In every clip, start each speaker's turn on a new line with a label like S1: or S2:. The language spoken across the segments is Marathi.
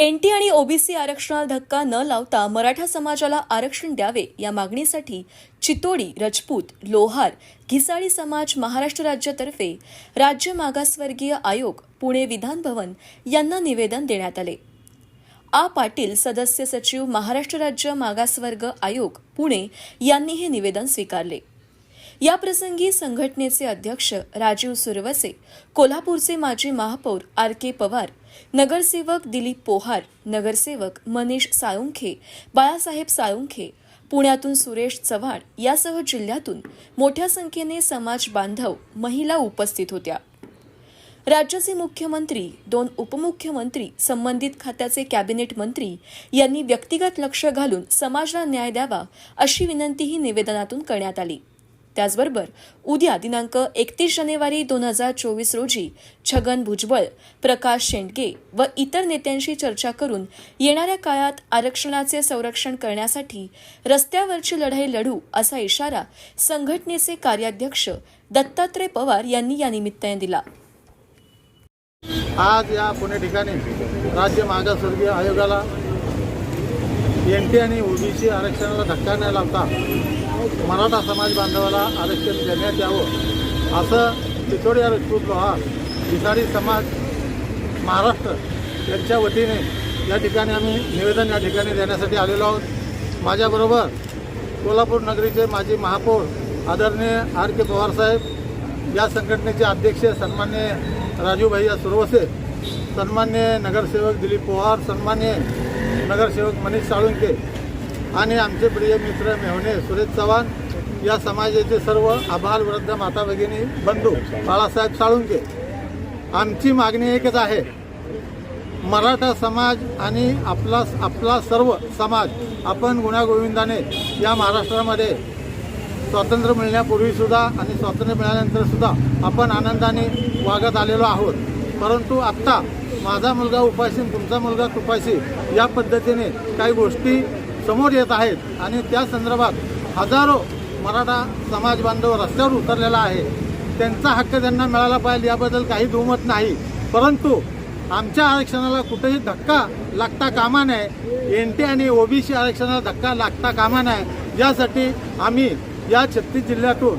S1: एनटी आणि ओबीसी आरक्षणाला धक्का न लावता मराठा समाजाला आरक्षण द्यावे या मागणीसाठी चितोडी रजपूत लोहार घिसाळी समाज महाराष्ट्र राज्यातर्फे राज्य मागासवर्गीय आयोग पुणे विधान भवन यांना निवेदन देण्यात आले. आ पाटील सदस्य सचिव महाराष्ट्र राज्य मागासवर्ग आयोग पुणे यांनी हे निवेदन स्वीकारले. याप्रसंगी संघटनेचे अध्यक्ष राजीव सुरवसे कोल्हापूरचे माजी महापौर आर के पवार नगरसेवक दिलीप पोहार नगरसेवक मनीष साळुंखे बाळासाहेब साळुंखे पुण्यातून सुरेश चव्हाण यासह जिल्ह्यातून मोठ्या संख्येने समाज बांधव महिला उपस्थित होत्या. राज्याचे मुख्यमंत्री दोन उपमुख्यमंत्री संबंधित खात्याचे कॅबिनेट मंत्री यांनी व्यक्तिगत लक्ष घालून समाजाला न्याय द्यावा अशी विनंतीही निवेदनातून करण्यात आली. त्याचबरोबर उद्या दिनांक एकतीस जानेवारी दोन हजार चोवीस रोजी छगन भुजबळ प्रकाश शेंडगे व इतर नेत्यांशी चर्चा करून येणाऱ्या काळात आरक्षणाचे संरक्षण करण्यासाठी रस्त्यावरची लढाई लढू असा इशारा संघटनेचे कार्याध्यक्ष दत्तात्रय पवार यांनी या निमित्ताने दिला.
S2: आज या पुणे ठिकाणी राज्य मागासवर्गीय आयोगाला एन टी आणि ओबीसी आरक्षणाला धक्का न लावता मराठा समाज बांधवाला आरक्षण देण्यात यावं असं चितोडी राजपूत लोहार विसारी समाज महाराष्ट्र यांच्या वतीने या ठिकाणी आम्ही निवेदन या ठिकाणी देण्यासाठी आलेलो आहोत. माझ्याबरोबर कोल्हापूर नगरीचे माजी महापौर आदरणीय आर के पवारसाहेब या संघटनेचे अध्यक्ष सन्मान्य राजूभाई सुरवसे सन्मान्य नगरसेवक दिलीप पवार सन्मान्य नगरसेवक मनीष साळुंके आणि आमचे प्रिय मित्र मेहणे सुरेश चव्हाण या समाजाचे सर्व आभार वृद्ध माता भगिनी बंधू बाळासाहेब साळुंके आमची मागणी एकच आहे. मराठा समाज आणि आपला आपला सर्व समाज आपण गुण्यागोविंदाने या महाराष्ट्रामध्ये स्वातंत्र्य मिळण्यापूर्वीसुद्धा आणि स्वातंत्र्य मिळाल्यानंतरसुद्धा आपण आनंदाने वागत आलेलो आहोत. परंतु आत्ता माझा मुलगा उपाशी तुमचा मुलगा तुपाशी या पद्धतीने काही गोष्टी समोर येत आहेत आणि त्या संदर्भात हजारो मराठा समाज बांधव रस्त्यावर उतरलेला आहे. त्यांचा हक्क त्यांना मिळाला पाहिजे याबद्दल काही दुमत नाही. परंतु आमच्या आरक्षणाला कुठेही धक्का लागता कामा नये. एन टी आणि ओबीसी आरक्षणाला धक्का लागता कामा नये. यासाठी आम्ही या छत्तीस जिल्ह्यातून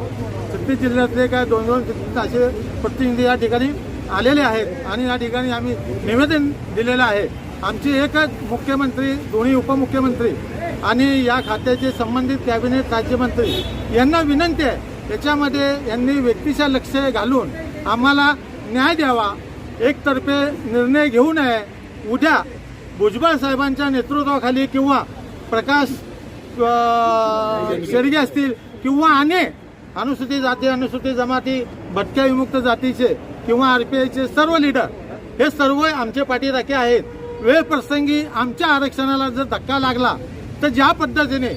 S2: छत्तीस जिल्ह्यातले काय दोन दोन असे प्रतिनिधी या ठिकाणी आलेले आहेत आणि या ठिकाणी आम्ही निवेदन दिलेलं आहे. आमची एकच मुख्यमंत्री दोन्ही उपमुख्यमंत्री आणि या खात्याचे संबंधित कॅबिनेट राज्यमंत्री यांना विनंती आहे. याच्यामध्ये यांनी व्यक्तीच्या लक्ष घालून आम्हाला न्याय द्यावा. एकतर्फे निर्णय घेऊ नये. उद्या भुजबळ साहेबांच्या नेतृत्वाखाली किंवा प्रकाश शेडगे असतील किंवा अनेक अनुसूचित जाती अनुसूचित जमाती भटक्या विमुक्त जातीचे किंवा आर पी आयचे सर्व लीडर हे सर्व आमचे पाठीराखे आहेत. वेळ प्रसंगी आमच्या आरक्षणाला जर धक्का लागला तर ज्या पद्धतीने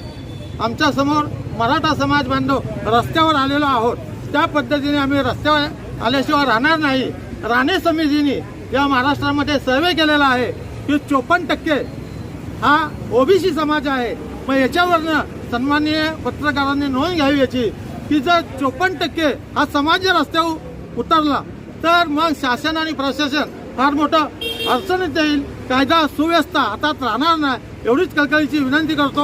S2: आमच्यासमोर मराठा समाज बांधव रस्त्यावर आलेलो आहोत त्या पद्धतीने आम्ही रस्त्यावर आल्याशिवाय राहणार नाही. राणे समितीने या महाराष्ट्रामध्ये सर्वे केलेला आहे की चोपन्न टक्के हा ओबीसी समाज आहे. मग याच्यावरनं सन्माननीय पत्रकारांनी नोंद घ्यावी याची की जर चोपन्न टक्के हा समाज जर रस्त्यावर उतरला तर मग शासन आणि प्रशासन फार मोठं अडचणीत येईल. कायदा सुव्यवस्था आता राहणार नाही एवढीच कळकळीची विनंती करतो.